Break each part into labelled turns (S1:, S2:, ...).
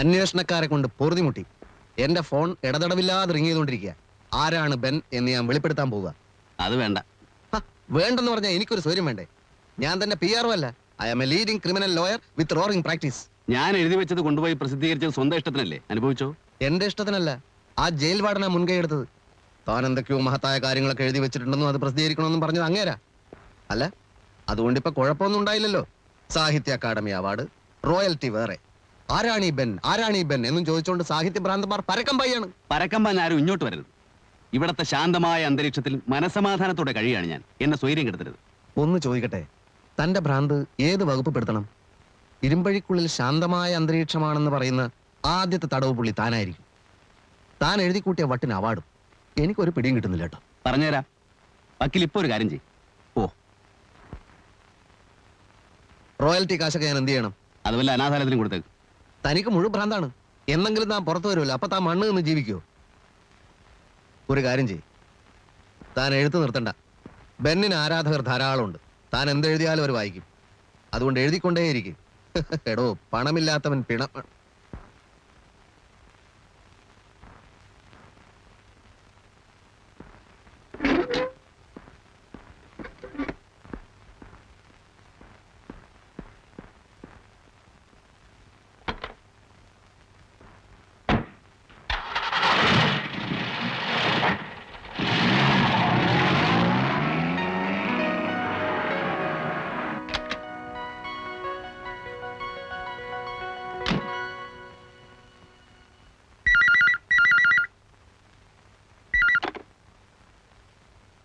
S1: അന്വേഷണക്കാരെ കൊണ്ട് പൊറുതിമുട്ടി. എന്റെ ഫോൺ ഇടതടവില്ലാതെ റിങ് ചെയ്തുകൊണ്ടിരിക്കുക. ആരാണ് ബെൻ എന്ന് ഞാൻ വെളിപ്പെടുത്താൻ പോവുക.
S2: അത് വേണ്ട.
S1: വേണ്ടെന്ന് പറഞ്ഞാൽ എനിക്കൊരു സൗര്യം വേണ്ടേ? ഞാൻ തന്നെ പി ആർ അല്ല. I am a leading criminal lawyer with roaring practice
S2: ഞാൻ എഴുതി വെച്ചത് കൊണ്ടുപോയി പ്രസിദ്ധീകരിച്ചത് സ്വന്തം ഇഷ്ടത്തിനല്ലേ? അനുഭവിച്ചോ?
S1: എന്റെ ഇഷ്ടത്തിനല്ല. ആ ജയിൽ വാർഡനാ മുൻകൈ എടുത്തത്. താൻ എന്തൊക്കെയോ മഹത്തായ കാര്യങ്ങളൊക്കെ എഴുതി വെച്ചിട്ടുണ്ടെന്നും അത് പ്രസിദ്ധീകരിക്കണമെന്നും പറഞ്ഞത് അങ്ങേരാ. അല്ല അതുകൊണ്ട് ഇപ്പൊ കുഴപ്പമൊന്നും ഉണ്ടായില്ലല്ലോ. സാഹിത്യ അക്കാദമി അവാർഡ് റോയൽറ്റി വേറെ. ആരാണ് ഈ ബെൻ? ആരാണ് ഈ ബെൻ? എന്നും ചോദിച്ചുകൊണ്ട് സാഹിത്യ ഭ്രാന്തമാർ പരക്കം പയ്യാണ്
S2: പരക്കമ്പാൻ ആരും ഇങ്ങോട്ട് വരരുത്. ഇവിടത്തെ ശാന്തമായ അന്തരീക്ഷത്തിൽ മനസമാധാനത്തോടെ കഴിയാണ് ഞാൻ. എന്നെ സ്വൈര്യം കെടുത്തരുത്.
S1: ഒന്ന് ചോദിക്കട്ടെ. തന്റെ ഭ്രാന്ത് ഏത് വകുപ്പ് പെടുത്തണം? ഇരുമ്പഴിക്കുള്ളിൽ ശാന്തമായ അന്തരീക്ഷമാണെന്ന് പറയുന്ന ആദ്യത്തെ തടവ് പുള്ളി താനായിരിക്കും. താൻ എഴുതി കൂട്ടിയ വട്ടിന് അവാർഡും. എനിക്കൊരു പിടിയും കിട്ടുന്നില്ല കേട്ടോ.
S2: പറഞ്ഞുതരാം. വക്കീൽ ഇപ്പൊ ഒരു കാര്യം ചെയ്യും. ഓ.
S1: റോയൽറ്റി കാശൊക്കെ ഞാൻ എന്ത് ചെയ്യണം?
S2: അതുപോലെ അനാഥാലയത്തിനും കൊടുത്തേക്ക്.
S1: തനിക്ക് മുഴുവൻ ഭ്രാന്താണ്. എന്നെങ്കിലും താൻ പുറത്തു വരുമല്ലോ അപ്പൊ താൻ മണ്ണ് നിന്ന് ജീവിക്കുമോ ഒരു കാര്യം ചെയ് താൻ എഴുത്ത് നിർത്തണ്ട. ബെന്നിന് ആരാധകർ ധാരാളമുണ്ട്. താൻ എന്തെഴുതിയാലും അവർ വായിക്കും. അതുകൊണ്ട് എഴുതിക്കൊണ്ടേയിരിക്കും. എടോ പണമില്ലാത്തവൻ പിണ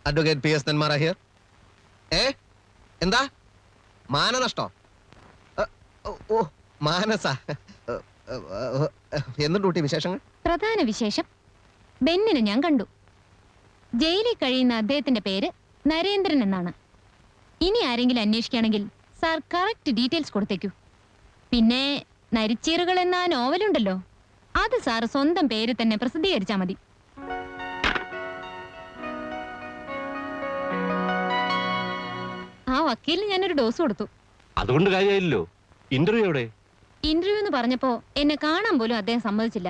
S1: അഡ്വക്കേറ്റ് പി എസ് നന്മാർ ഹിയർ. ഏ? എന്താ? മാനനഷ്ടോ. ഓ, മാനസ. എന്തുണ്ട് കുട്ടി വിശേഷങ്ങൾ?
S3: പ്രധാന വിശേഷം. ബെന്നിനെ ഞാൻ കണ്ടു. ജയിലിൽ കഴിയുന്ന അദ്ദേഹത്തിന്റെ പേര് നരേന്ദ്രൻ എന്നാണ്. ഇനി ആരെങ്കിലും അന്വേഷിക്കുകയാണെങ്കിൽ സാർ കറക്റ്റ് ഡീറ്റെയിൽസ് കൊടുത്തേക്കൂ. പിന്നെ നരിച്ചീറുകൾ എന്ന നോവലുണ്ടല്ലോ. അത് സാർ സ്വന്തം പേര് തന്നെ പ്രസിദ്ധീകരിച്ചാൽ മതി. വക്കീലിന് ഞാനൊരു ഡോസ് കൊടുത്തു.
S4: അതുകൊണ്ട് കാര്യമില്ലല്ലോ ഇന്റർവ്യൂ എവിടെ?
S3: ഇന്റർവ്യൂ എന്ന് പറഞ്ഞപ്പോ എന്നെ കാണാൻ പോലും അദ്ദേഹം സമ്മതിച്ചില്ല.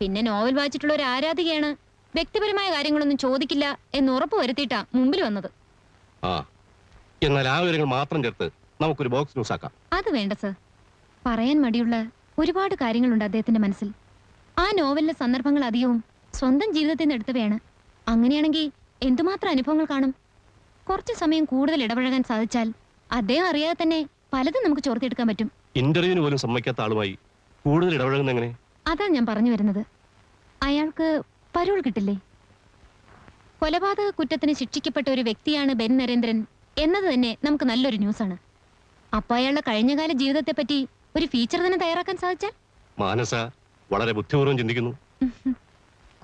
S3: പിന്നെ നോവൽ വായിച്ചിട്ടുള്ള ഒരു ആരാധികയാണ്. വ്യക്തിപരമായ കാര്യങ്ങളൊന്നും ചോദിക്കില്ല എന്ന് ഉറപ്പ് വരുത്തിയിട്ടാ മുമ്പിൽ വന്നത്.
S4: ആ എന്നാൽ ആ വിവരങ്ങൾ മാത്രം ചേർത്ത് നമുക്കൊരു ബോക്സ് ന്യൂസ് ആക്കാം.
S3: അത് വേണ്ട സർ പറയാൻ മടിയുള്ള ഒരുപാട് കാര്യങ്ങളുണ്ട് അദ്ദേഹത്തിന്റെ മനസ്സിൽ. ആ നോവലിന്റെ സന്ദർഭങ്ങൾ അധികവും സ്വന്തം ജീവിതത്തിൽ നിന്ന് എടുത്തവയാണ്. അങ്ങനെയാണെങ്കിൽ എന്തുമാത്രം അനുഭവങ്ങൾ കാണും? കുറച്ച് സമയം കൂടുതൽ ഇടപഴകാൻ സാധിച്ചാൽ അദ്ദേഹം അറിയാതെ തന്നെ പലതും നമുക്ക് ചോർത്തിയെടുക്കാൻ പറ്റും.
S4: ഇന്റർവ്യൂവിന് പോലും സമ്മതിക്കാത്ത ആളുമായി കൂടുതൽ ഇടപഴകുന്ന എങ്ങനെ?
S3: അതാ ഞാൻ പറഞ്ഞു വരുന്നത്. അയാൾക്ക് പരോൾ കിട്ടില്ലേ? കൊലപാതക കുറ്റത്തിന് ശിക്ഷിക്കപ്പെട്ട ഒരു വ്യക്തിയാണ് ബെൻ നരേന്ദ്രൻ എന്നത് തന്നെ നമുക്ക് നല്ലൊരു ന്യൂസാണ്. അപ്പൊ അയാളുടെ കഴിഞ്ഞകാല ജീവിതത്തെ പറ്റി ഒരു ഫീച്ചർ തന്നെ തയ്യാറാക്കാൻ സാധിച്ചാൽ?
S4: മാനസ വളരെ ബുദ്ധിപൂർവം ചിന്തിക്കുന്നു.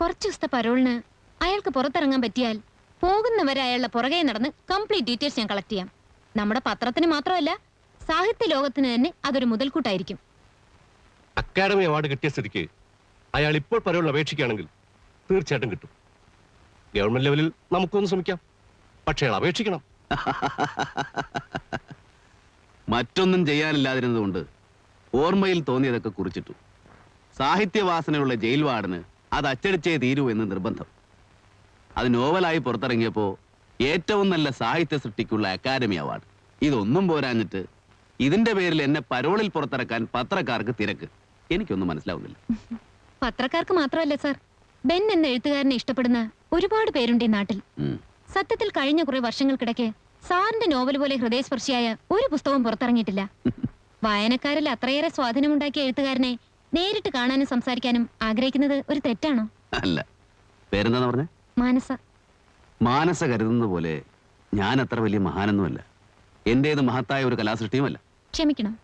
S3: കുറച്ചു ദിവസത്തെ പരോളിന് അയാൾക്ക് പുറത്തിറങ്ങാൻ പറ്റിയാൽ പോകുന്നവരെ അയാളുടെ പുറകെ നടന്ന് കംപ്ലീറ്റ് ഡീറ്റെയിൽസ് ഞാൻ കളക്ട് ചെയ്യാം. നമ്മുടെ പത്രത്തിന് മാത്രമല്ല സാഹിത്യ ലോകത്തിന് തന്നെ അതൊരു മുതൽക്കൂട്ടായിരിക്കും.
S4: അക്കാദമി അവാർഡ് കിട്ടിയ സ്ഥിതിക്ക് അയാൾ ഇപ്പോൾ പരവുള്ള അപേക്ഷിക്കുകയാണെങ്കിൽ തീർച്ചയായിട്ടും കിട്ടും. ഗവൺമെന്റ് ലെവലിൽ നമുക്കൊന്ന് ശ്രമിക്കാം. പക്ഷേ അയാൾ അപേക്ഷിക്കണം.
S2: മറ്റൊന്നും ചെയ്യാനില്ലാതിരുന്നതുകൊണ്ട് ഓർമ്മയിൽ തോന്നിയതൊക്കെ കുറിച്ചിട്ടു. സാഹിത്യവാസനയുള്ള ജയിൽ വാർഡന് അത് അച്ചടിച്ചേ തീരൂ എന്ന് നിർബന്ധം. അത് നോവലായി പുറത്തിറങ്ങിയപ്പോൾ ഏറ്റവും നല്ല സാഹിത്യ സൃഷ്ടിക്കുള്ള അക്കാദമി അവാർഡ്. ഇതൊന്നും പോരാഞ്ഞിട്ട് ഇതിന്റെ പേരിൽ എന്നെ പരോളിൽ പുറത്തിറക്കാൻ പത്രക്കാർക്ക് തിരക്ക്. എനിക്കൊന്നും മനസ്സിലാവുന്നില്ല.
S3: പത്രക്കാർക്ക് മാത്രമല്ല സർ. ബെൻ എന്ന എഴുത്തുകാരനെ ഇഷ്ടപ്പെടുന്ന ഒരുപാട് പേരുണ്ട് ഈ നാട്ടിൽ. സത്യത്തിൽ കഴിഞ്ഞ കുറെ വർഷങ്ങൾക്കിടയ്ക്ക് സാറിന്റെ നോവൽ പോലെ ഹൃദയസ്പർശിയായ ഒരു പുസ്തകം പുറത്തിറങ്ങിയിട്ടില്ല. വായനക്കാരിൽ അത്രയേറെ സ്വാധീനമുണ്ടാക്കിയ എഴുത്തുകാരനെ നേരിട്ട് കാണാനും സംസാരിക്കാനും ആഗ്രഹിക്കുന്നത് ഒരു തെറ്റാണോ?
S2: അല്ല. പേരെന്താ പറഞ്ഞ?
S3: മാനസ.
S2: മാനസ കരുതുന്നത് പോലെ ഞാൻ അത്ര വലിയ മഹാനൊന്നുമല്ല. എന്റേത് മഹത്തായ ഒരു കലാസൃഷ്ടിയുമല്ല.
S3: ക്ഷമിക്കണം.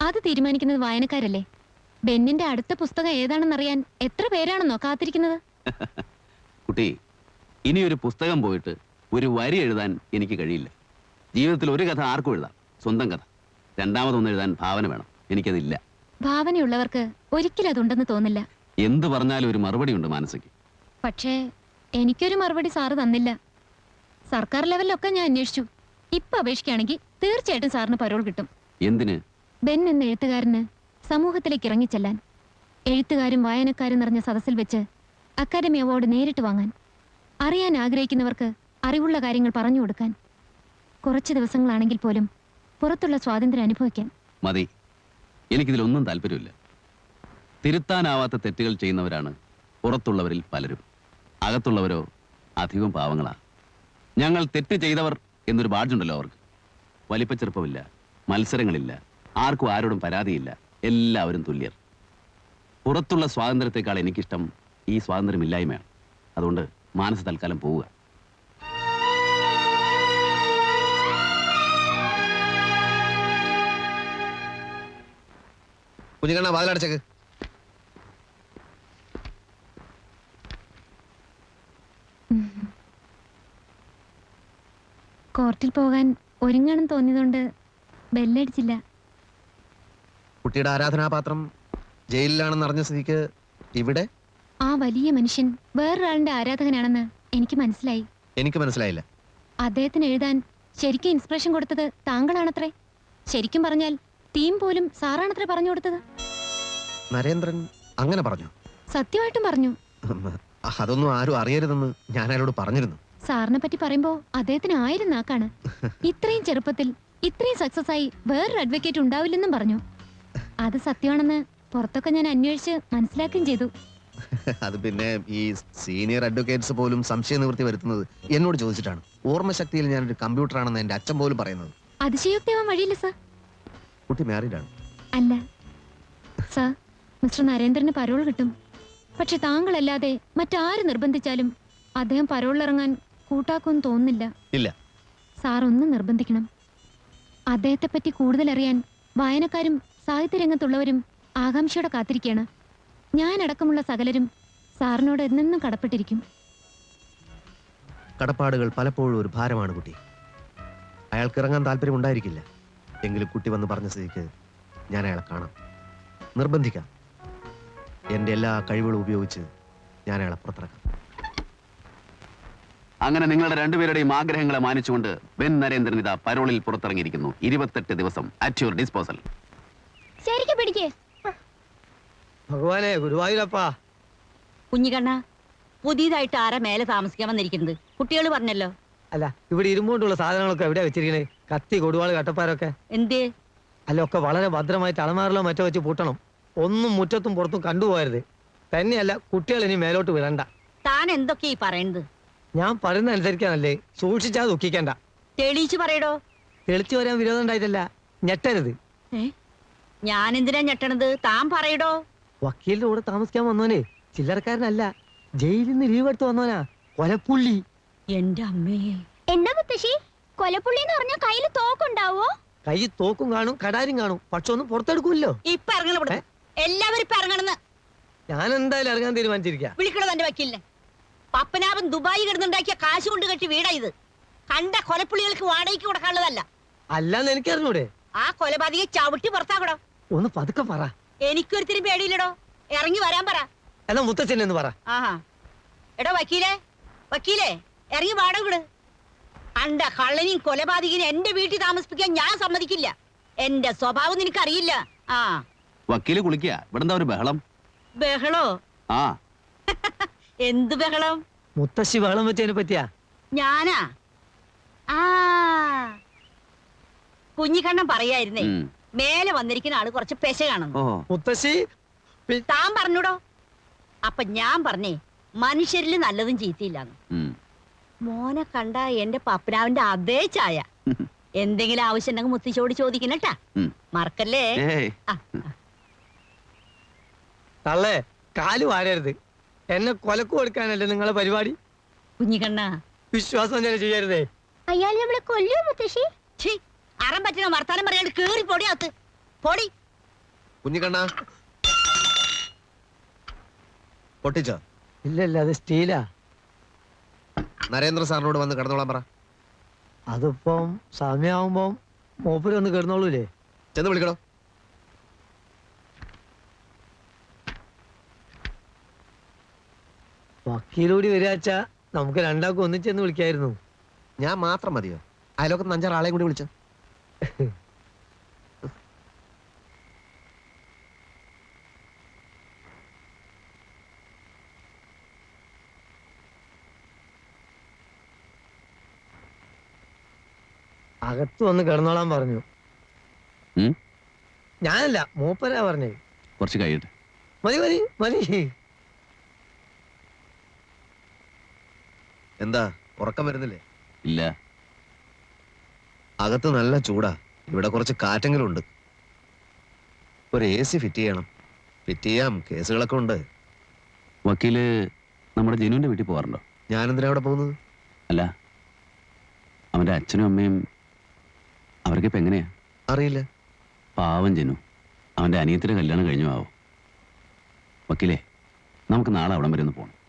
S3: അത് തീരുമാനിക്കുന്നത് വായനക്കാരല്ലേ? ബെന്നിന്റെ അടുത്ത പുസ്തകം ഏതാണെന്നറിയാൻ എത്ര പേരാണെന്നോ കാത്തിരിക്കുന്നത്?
S2: കുട്ടി ഇനി ഒരു പുസ്തകം പോയിട്ട് ഒരു വരി എഴുതാൻ എനിക്ക് കഴിയില്ല. ജീവിതത്തിൽ ഒരു കഥ ആർക്കും എഴുതാം. സ്വന്തം കഥ. രണ്ടാമതൊന്നും എഴുതാൻ ഭാവന വേണം. എനിക്കതില്ല.
S3: ഭാവനയുള്ളവർക്ക് ഒരിക്കലും അതുണ്ടെന്ന് തോന്നില്ല.
S2: എന്ത് പറഞ്ഞാലും ഒരു മറുപടി ഉണ്ട് മാനസിക്ക്
S3: പക്ഷേ എനിക്കൊരു മറുപടി സാറ് തന്നില്ല. സർക്കാർ ലെവലിലൊക്കെ ഞാൻ അന്വേഷിച്ചു. ഇപ്പൊ അപേക്ഷിക്കുകയാണെങ്കിൽ തീർച്ചയായിട്ടും സാറിന് പരോൾ കിട്ടും.
S2: എന്തിന്?
S3: ബെൻ എന്ന എഴുത്തുകാരന് സമൂഹത്തിലേക്ക് ഇറങ്ങിച്ചെല്ലാൻ. എഴുത്തുകാരും വായനക്കാരും നിറഞ്ഞ സദസ്സിൽ വെച്ച് അക്കാദമി അവാർഡ് നേരിട്ട് വാങ്ങാൻ. അറിയാൻ ആഗ്രഹിക്കുന്നവർക്ക് അറിവുള്ള കാര്യങ്ങൾ പറഞ്ഞു കൊടുക്കാൻ. കുറച്ച് ദിവസങ്ങളാണെങ്കിൽ പോലും പുറത്തുള്ള സ്വാതന്ത്ര്യം അനുഭവിക്കാൻ.
S2: മതി. എനിക്കിതിലൊന്നും താല്പര്യമില്ല. തിരുത്താനാവാത്ത തെറ്റുകൾ ചെയ്യുന്നവരാണ് പുറത്തുള്ളവരിൽ പലരും. അകത്തുള്ളവരോ അധികം പാവങ്ങളാ. ഞങ്ങൾ തെറ്റ് ചെയ്തവർ എന്നൊരു ബാഡ്ജുണ്ടല്ലോ അവർക്ക്. വലിപ്പച്ചെറുപ്പമില്ല മത്സരങ്ങളില്ല ആർക്കും ആരോടും പരാതിയില്ല എല്ലാവരും തുല്യർ. പുറത്തുള്ള സ്വാതന്ത്ര്യത്തെക്കാൾ എനിക്കിഷ്ടം ഈ സ്വാതന്ത്ര്യമില്ലായ്മയാണ്. അതുകൊണ്ട് മാനസ തൽക്കാലം പോവുക.
S1: കുഞ്ഞിക്കണ്ണ വാതിലടച്ചേക്ക്.
S3: കോർട്ടിൽ പോകാൻ ഒരുങ്ങണം തോന്നിയതുകൊണ്ട് ബെല്ലടിച്ചില്ല.
S1: കുട്ടിയുടെ ആരാധനാപാത്രം ജയിലിലാണെന്ന് അറിഞ്ഞ സ്ഥിതിക്ക് ഇവിടെ?
S3: ആ വലിയ മനുഷ്യൻ വേറൊരാളിന്റെ ആരാധകനാണെന്ന് എനിക്ക് മനസ്സിലായി.
S1: എനിക്ക് മനസ്സിലായില്ല.
S3: അദ്ദേഹത്തിന് എഴുതാൻ ശരിക്കും ഇൻസ്പിറേഷൻ കൊടുത്തത് താങ്കളാണത്രേ. ശരിക്കും പറഞ്ഞാൽ തീം പോലും സാറാണത്രേ പറഞ്ഞു കൊടുത്തത്.
S1: നരേന്ദ്രൻ അങ്ങനെ പറഞ്ഞു.
S3: സത്യമായിട്ടും പറഞ്ഞു.
S1: അതൊന്നും ആരും അറിയരുതെന്ന് ഞാൻ അയാളോട് പറഞ്ഞിരുന്നു.
S3: സാറിനെ പറ്റി പറയുമ്പോ അദ്ദേഹത്തിന് ആയിരം നാക്കാണ്. ഇത്രയും ചെറുപ്പത്തിൽ ഇത്രയും സക്സസ് ആയി വേറൊരു അഡ്വക്കേറ്റ് ഉണ്ടാവില്ലെന്നും പറഞ്ഞു. അത് സത്യമാണെന്ന് പുറത്തൊക്കെ ഞാൻ അന്വേഷിച്ച് മനസ്സിലാക്കുകയും ചെയ്തു.
S1: അത് പിന്നെ ഈ സീനിയർ അഡ്വക്കേറ്റ്സ് പോലും സംശയ നിവൃത്തി വരുത്തുന്നത് എന്നോട് ചോദിച്ചിട്ടാണ്. ഓർമ്മശക്തിയിൽ ഞാനൊരു കമ്പ്യൂട്ടറാണെന്ന് എന്റെ അച്ഛൻ പോലും പറയുന്നത്.
S3: അതിശയോക്തിയാവാൻ വഴിയില്ല സർ
S1: കുട്ടി മാരീഡാണ്
S3: അല്ല. സർ മിസ്റ്റർ നരേന്ദ്രന് പരോൾ കിട്ടും. പക്ഷെ താങ്കളല്ലാതെ മറ്റാര് നിർബന്ധിച്ചാലും അദ്ദേഹം പരോളിറങ്ങാൻ കൂട്ടാക്കുമെന്ന് തോന്നുന്നില്ല.
S1: ഇല്ല.
S3: സാർ ഒന്ന് നിർബന്ധിക്കണം. അദ്ദേഹത്തെ പറ്റി കൂടുതൽ അറിയാൻ വായനക്കാരും സാഹിത്യരംഗത്തുള്ളവരും ആകാംക്ഷയോടെ കാത്തിരിക്കുകയാണ്. ഞാനടക്കമുള്ള സകലരും സാറിനോട് എന്നെന്നും കടപ്പെട്ടിരിക്കും.
S1: കടപ്പാടുകൾ പലപ്പോഴും ഒരു ഭാരമാണ് കുട്ടി. അയാൾക്ക് ഇറങ്ങാൻ താല്പര്യം ഉണ്ടായിരിക്കില്ല എങ്കിലും കുട്ടി വന്ന് പറഞ്ഞ സ്ഥിതിക്ക് ഞാൻ അയാളെ കാണാം. നിർബന്ധിക്കാം. എന്റെ എല്ലാ കഴിവുകളും ഉപയോഗിച്ച് ഞാൻ അയാളെ പുറത്തിറക്കാം.
S2: അങ്ങനെ നിങ്ങളുടെ രണ്ടുപേരുടെയും ആഗ്രഹങ്ങളെ മാനിച്ചുകൊണ്ട് ബെൻ നരേന്ദ്രൻ ഇതാ പരോളിൽ പുറത്തിറങ്ങിയിരിക്കുന്നു. ഇരുപത്തെട്ട് ദിവസം അറ്റ് യുവർ ഡിസ്പോസൽ
S3: ശരിക്കും പിടിക്കേ.
S5: ഭഗവാനെ ഗുരുവായൂരപ്പാ.
S6: കുഞ്ഞിക്കണ്ണ പുതിയതായിട്ട് ആരെ മേലെ താമസിക്കാൻ വന്നിരിക്കുന്നത്? കുട്ടികൾ പറഞ്ഞല്ലോ.
S5: അല്ല ഇവിടെ ഇരുമ്പുകൊണ്ടുള്ള സാധനങ്ങളൊക്കെ എവിടെയാ വെച്ചിരിക്കണേ? കത്തി കൊടുവാൾ കട്ടപ്പാരൊക്കെ.
S6: എന്തേ?
S5: അല്ല ഒക്കെ വളരെ ഭദ്രമായിട്ട് അളമാറിലോ മറ്റോ വെച്ച് പൂട്ടണം. ഒന്നും മുറ്റത്തും പുറത്തും കണ്ടുപോകരുത്. തന്നെയല്ല കുട്ടികൾ ഇനി മേലോട്ട് വിടണ്ട.
S6: താൻ എന്തൊക്കെ ഈ പറയുന്നത്?
S5: ഞാൻ പറയുന്ന അനുസരിക്കാനല്ലേ. സൂക്ഷിച്ചാ ദുഃഖിക്കണ്ട.
S6: തെളിയിച്ചു പറയടോ.
S5: തെളിച്ചു വരാൻ വിരോധം ഉണ്ടായിട്ടല്ല. ഞെട്ടരുത്.
S6: ഞാൻ എന്തിനാ ഞെട്ടണത്? താൻ പറയടോ.
S5: വക്കീലിന്റെ കൂടെ താമസിക്കാൻ വന്നോനെ ചില്ലറക്കാരനല്ല. ജയിലിൽ നിന്ന് ലീവ് എടുത്ത് വന്നോനാ കൊലപ്പുള്ളി.
S6: എന്റെ അമ്മേ.
S3: എന്താ മുത്തശ്ശി? കൊലപ്പുള്ളി എന്ന് പറഞ്ഞാൽ കയ്യിൽ തോക്കുണ്ടാവോ?
S5: കൈ തോക്കും കാണും കടാരും കാണും. പക്ഷെ ഒന്നും പുറത്തെടുക്കൂല്ലോ.
S6: ഇപ്പൊ ഇറങ്ങണ എല്ലാവരും ഇപ്പൊ ഇറങ്ങണെന്ന്
S5: ഞാൻ എന്തായാലും ഇറങ്ങാൻ തീരുമാനിച്ചിരിക്കാ.
S6: വിളിക്കണത് തന്റെ വക്കീലിനെ? പപ്പനാഭൻ ദുബായി കിടന്നുണ്ടാക്കിയ കാശ് കൊണ്ട് കെട്ടി വീടാ ഇത്. കണ്ട കൊലപ്പുള്ളികൾക്ക് വാടകയ്ക്ക് കൊടുക്കാനുള്ളതല്ല.
S5: അല്ലാന്ന് എനിക്കറിഞ്ഞൂടെ?
S6: ആ കൊലപാതകയെ ചവിട്ടി പുറത്താക്കടോ
S5: ഒന്ന് പതുക്കെ പറ.
S6: എനിക്കൊരുത്തിരി പേടിയില്ലടോ. ഇറങ്ങി വരാൻ പറ.
S5: എന്നാ മുത്തച്ഛൻ എന്ന് പറ.
S6: ആഹാ. എടോ വക്കീലേ വക്കീലേ ഇറങ്ങി വാടക വിട്. കണ്ട കള്ളനെയും കൊലപാതകനെയും എന്റെ വീട്ടിൽ താമസിപ്പിക്കാൻ ഞാൻ സമ്മതിക്കില്ല. എന്റെ സ്വഭാവം നിനക്കറിയില്ല. ആ.
S2: വക്കീൽ കുളിക്കുക ഇവിടെ എന്താ ഒരു ബഹളം?
S6: ബഹളോ?
S2: ആ.
S6: എന്ത് ബഹളം?
S5: മുത്തശ്ശി ബഹളം വെച്ചതിനെ പറ്റിയാ?
S6: ഞാനാ? ആ. കുഞ്ഞിക്കണ്ണം പറയായിരുന്നേ
S2: ഉം.
S6: മേലെ വന്നിരിക്കുന്ന ആൾ കുറച്ച് പെശ കാണുന്നു.
S2: ഓ
S5: മുത്തശ്ശി
S6: താൻ പറഞ്ഞൂടോ? അപ്പൊ ഞാൻ പറഞ്ഞേ മനുഷ്യരിൽ നല്ലതും ചീത്തയില്ലാന്ന്.
S2: ഉം.
S6: മോനെ കണ്ട എന്റെ പപ്പനാവിന്റെ അതേ ചായ. എന്തെങ്കിലും ആവശ്യം ഉണ്ടെങ്കിൽ മുത്തശ്ശിയോട് ചോദിക്കണട്ടാ
S2: ഉം.
S6: മറക്കല്ലേ?
S2: ഏയ്.
S6: ആ,
S5: തള്ളേ കാൽ വാരരുത്. എന്നെ കൊലക്കു കൊടുക്കാനല്ലേ നിങ്ങളെ പരിപാടി?
S6: കുഞ്ഞിക്കണ്ണ.
S5: വിശ്വാസം തന്നെ ചെയ്യരുതേ.
S3: അയാൾ നമ്മളെ കൊല്ലൂ മുത്തശ്ശി?
S6: ഛീ അറം പറ്റുന്ന വർത്താനം പറയാണ്ട് കേറി പൊടി അകത്ത്. പൊടി.
S1: കുഞ്ഞിക്കണ്ണ. പൊട്ടിച്ചോ?
S5: ഇല്ല ഇല്ല അത് സ്റ്റീലാ.
S1: നരേന്ദ്ര സാറിനോട് വന്ന് കിടന്നോളാൻ പറ.
S5: അതിപ്പം സമയമാകുമ്പം മൂപ്പര് വന്ന് കിടന്നോളൂലേ.
S1: ചെന്ന് വിളിക്കണോ?
S5: വക്കീലൂടി വരാച്ച നമുക്ക് രണ്ടാൾക്കും ഒന്നിച്ചെന്ന് വിളിക്കായിരുന്നു.
S1: ഞാൻ മാത്രം മതിയോ? അയലോക്കത്ത് അഞ്ചാറ് കൂടി വിളിച്ച.
S5: അകത്ത് വന്ന് കിടന്നോളാൻ പറഞ്ഞു. ഞാനല്ല മൂപ്പരാ പറഞ്ഞേ
S2: കുറച്ച് കഴിയട്ടെ.
S5: മതി മതി മതി.
S1: എന്താ ഉറക്കം വരുന്നില്ലേ?
S2: ഇല്ല.
S1: അകത്ത് നല്ല ചൂടാ. ഇവിടെ കുറച്ച് കാറ്റെങ്കിലും ഉണ്ട് ഒരു എ സി ഫിറ്റ് ചെയ്യണം. ഫിറ്റ് ചെയ്യാം. കേസുകളൊക്കെ ഉണ്ട്.
S2: വക്കീൽ നമ്മുടെ ജനുവിന്റെ വീട്ടിൽ പോകാറുണ്ടോ?
S1: ഞാനെന്തിനാ അവിടെ പോകുന്നത്?
S2: അല്ല. അവന്റെ അച്ഛനും അമ്മയും അവർക്ക് ഇപ്പൊ എങ്ങനെയാ?
S1: അറിയില്ല.
S2: പാവം ജനു. അവന്റെ അനിയത്തിന്റെ കല്യാണം കഴിഞ്ഞു ആവോ. വക്കീലേ നമുക്ക് നാളെ അവിടം വരെ ഒന്ന് പോകണം